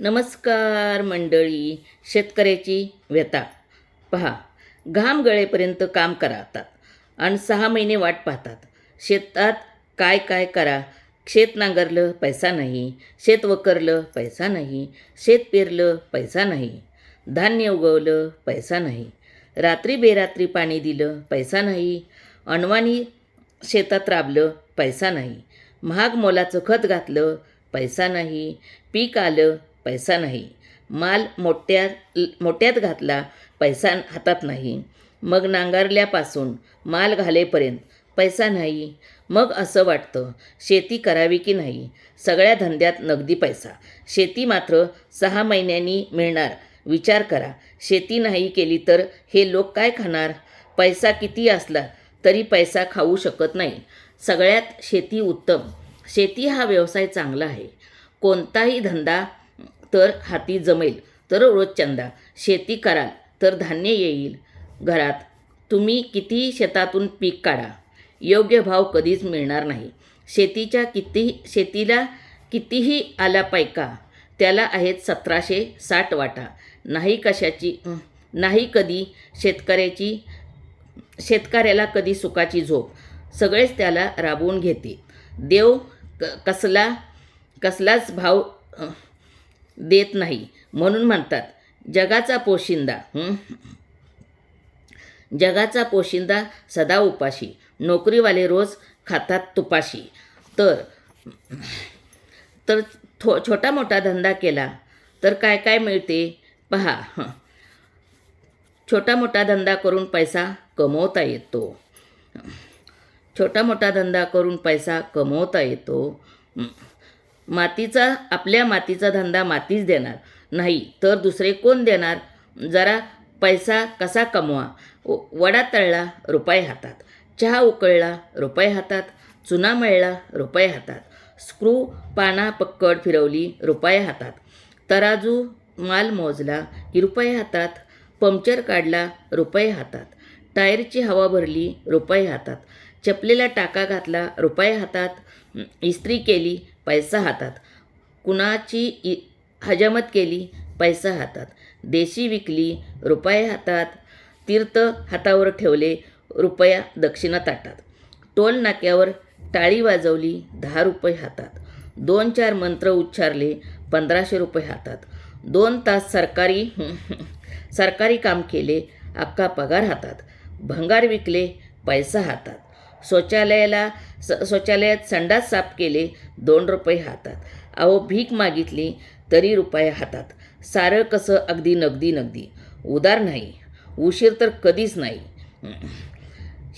नमस्कार मंडळी शेतकऱ्याची व्यथा. पहा घाम गळेपर्यंत काम करतात आणि सहा महिने वाट पाहतात. शेतात काय काय करा? शेत नांगरलं पैसा नाही शेत वकरलं पैसा नाही शेत पेरलं पैसा नाही धान्य उगवलं पैसा नाही रात्री बेरात्री पाणी दिलं पैसा नाही अणवानी शेतात राबलं पैसा नाही महाग मोलाचं खत घातलं पैसा नाही पीक आलं पैसा नाही. माल मोठ्यात मोठ्यात घातला पैसा हातात नाही. मग नांगरल्यापासून माल घालेपर्यंत पैसा नाही. मग असं वाटतं शेती करावी की नाही? सगळ्या धंद्यात नगदी पैसा. शेती मात्र सहा महिन्यांनी मिळणार. विचार करा शेती नाही केली तर हे लोक काय खाणार? पैसा किती असला तरी पैसा खाऊ शकत नाही. सगळ्यात शेती उत्तम. शेती हा व्यवसाय चांगला आहे. कोणताही धंदा तर हाती जमेल तर रोजचंदा शेती कराल तर धान्य येईल. घरात तुम्ही कितीही शेतातून पीक काढा. योग्य भाव कधीच मिळणार नाही. शेतीच्या किती शेतीला कितीही आला पायका त्याला आहेत सतराशे साठ वाटा. नाही कशाची नाही कधी शेतकऱ्याची शेतकऱ्याला कधी सुखाची झोप. सगळेच त्याला राबवून घेते. देव क कसला कसलाच भाव देत नाही. म्हणून म्हणतात जगाचा पोशिंदा जगाचा पोशिंदा सदा उपाशी नोकरीवाले रोज खातात तुपाशी. तर तर थो छोटा मोठा धंदा केला तर काय काय मिळते? पहा छोटा मोठा धंदा करून पैसा कमवता येतो. छोटा मोठा धंदा करून पैसा कमवता येतो. मातीचा आपल्या मातीचा धंदा मातीच देणार. नाही तर दुसरे कोण देणार? जरा पैसा कसा कमवा? व- वडा तळला रुपये हातात. चहा उकळला रुपये हातात. चुना मळला रुपये हातात. स्क्रू पाना पक्कड फिरवली रुपये हातात. तराजू माल मोजला की रुपये हातात. पंक्चर काढला रुपये हातात. टायरची हवा भरली रुपये हातात. चपलेला टाका घातला रुपये हातात इस्त्री केली पैसा हातात. कुणाची इ हजामत केली पैसा हातात. देशी विकली रुपये हातात. तीर्थ हातावर ठेवले रुपया दक्षिणा ताटात. टोल नाक्यावर टाळी वाजवली दहा रुपये हातात. दोन चार मंत्र उच्चारले पंधराशे रुपये हातात. दोन तास सरकारी सरकारी काम केले अक्का पगार हातात. भंगार विकले पैसा हातात. शौचालयाला स शौचालयात संडास साफ केले दोन रुपये हातात. अहो भीक मागितली तरी रुपये हातात. सारं कसं अगदी नगदी नगदी. उदार नाही. उशीर तर कधीच नाही.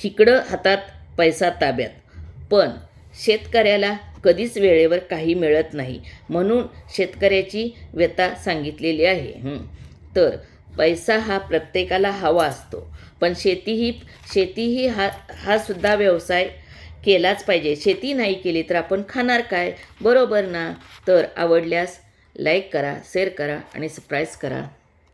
इकडं हातात पैसा ताब्यात. पण शेतकऱ्याला कधीच वेळेवर काही मिळत नाही म्हणून शेतकऱ्याची व्यथा सांगितलेली आहे. तर पैसा हा प्रत्येकाला हवा असतो. पण शेती ही शेती ही हा हा सुद्धा व्यवसाय केलाच पाहिजे. शेती नाही केली तर आपण खाणार काय? बरोबर ना? तर आवडल्यास लाईक करा शेअर करा आणि सबस्क्राईब करा.